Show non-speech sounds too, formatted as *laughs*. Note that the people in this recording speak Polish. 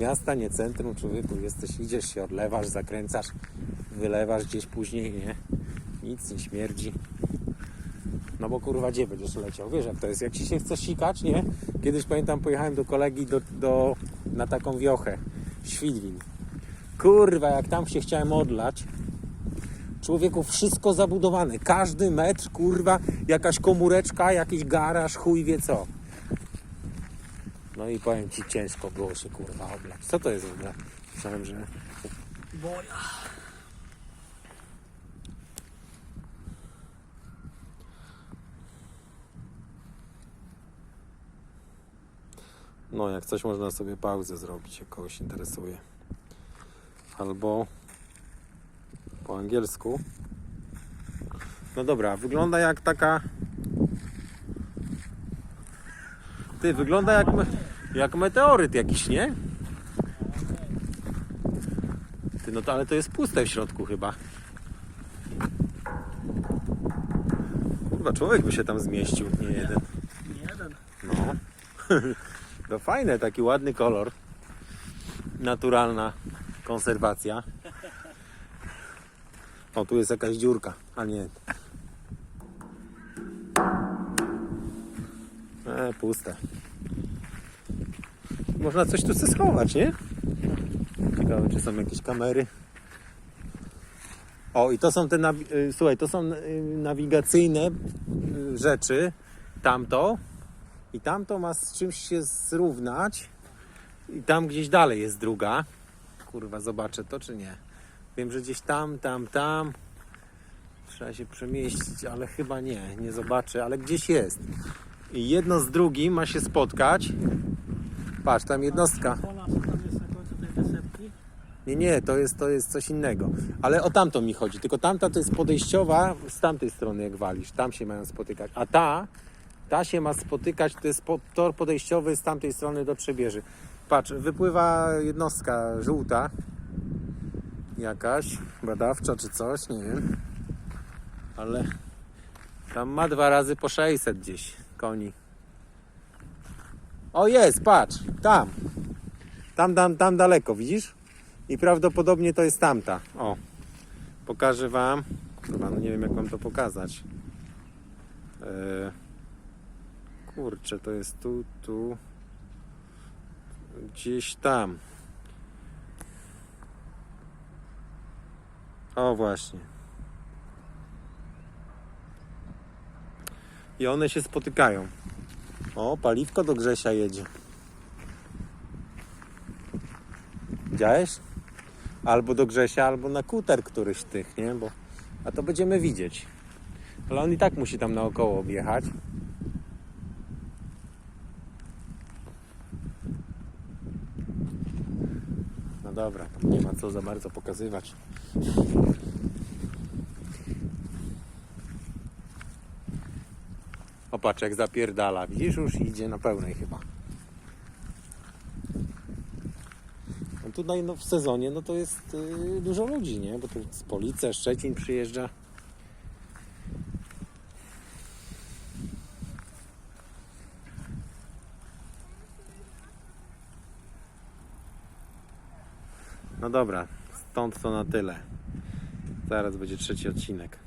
Miasta, nie centrum, człowieku, jesteś, idziesz się, odlewasz, zakręcasz, wylewasz gdzieś później, nie? Nic nie śmierdzi. No bo kurwa, gdzie będziesz leciał? Wiesz jak to jest, jak ci się chce sikać, nie? Kiedyś pamiętam, pojechałem do kolegi do, do, na taką wiochę, Świdwin. Kurwa, jak tam się chciałem odlać, człowieku, wszystko zabudowane, każdy metr, kurwa, jakaś komóreczka, jakiś garaż, chuj wie co. No i powiem ci, ciężko było się kurwa oblać. Co to jest w ogóle? Myślałem, że. Boja. No, jak coś można sobie pauzę zrobić, jak kogoś interesuje. Albo po angielsku. No dobra, wygląda jak taka. Ty, wygląda jak. Jak meteoryt jakiś, nie? Ty, no to ale to jest puste w środku chyba. Chyba człowiek by się tam zmieścił, nie jeden. Jeden. No. *laughs* To fajne, taki ładny kolor. Naturalna konserwacja. O, tu jest jakaś dziurka, a nie. E, puste. Można coś tu schować, nie? Ciekawe, czy są jakieś kamery. O, i to są te, y, słuchaj, to są y, nawigacyjne y, rzeczy. Tamto, i tamto ma z czymś się zrównać. I tam gdzieś dalej jest druga. Kurwa, zobaczę to czy nie. Wiem, że gdzieś tam, tam, tam. Trzeba się przemieścić, ale chyba nie, nie zobaczę, ale gdzieś jest. I jedno z drugim ma się spotkać. Patrz, tam jednostka. Nie, nie, to jest, to jest coś innego. Ale o tamto mi chodzi. Tylko tamta to jest podejściowa z tamtej strony, jak walisz. Tam się mają spotykać. A ta, ta się ma spotykać, to jest tor podejściowy z tamtej strony do Trzebieży. Patrz, wypływa jednostka żółta. Jakaś, badawcza czy coś, nie wiem. Ale tam ma dwa razy po 600 gdzieś koni. O jest, patrz, tam. Tam, tam, tam daleko, widzisz? I prawdopodobnie to jest tamta. O, pokażę Wam. No nie wiem jak Wam to pokazać. Eee, kurczę, to jest tu, tu. Gdzieś tam. O, właśnie. I one się spotykają. O, paliwko do Grzesia jedzie. Widziałeś? Albo do Grzesia, albo na kuter któryś z tych, nie? Bo, a to będziemy widzieć. Ale on i tak musi tam naokoło objechać. No dobra, nie ma co za bardzo pokazywać. Opatrz jak zapierdala. Widzisz, już idzie na pełnej chyba. No tutaj no, w sezonie no to jest y, dużo ludzi, nie? Bo tu z Police, Szczecin przyjeżdża. No dobra, stąd to na tyle. Zaraz będzie trzeci odcinek.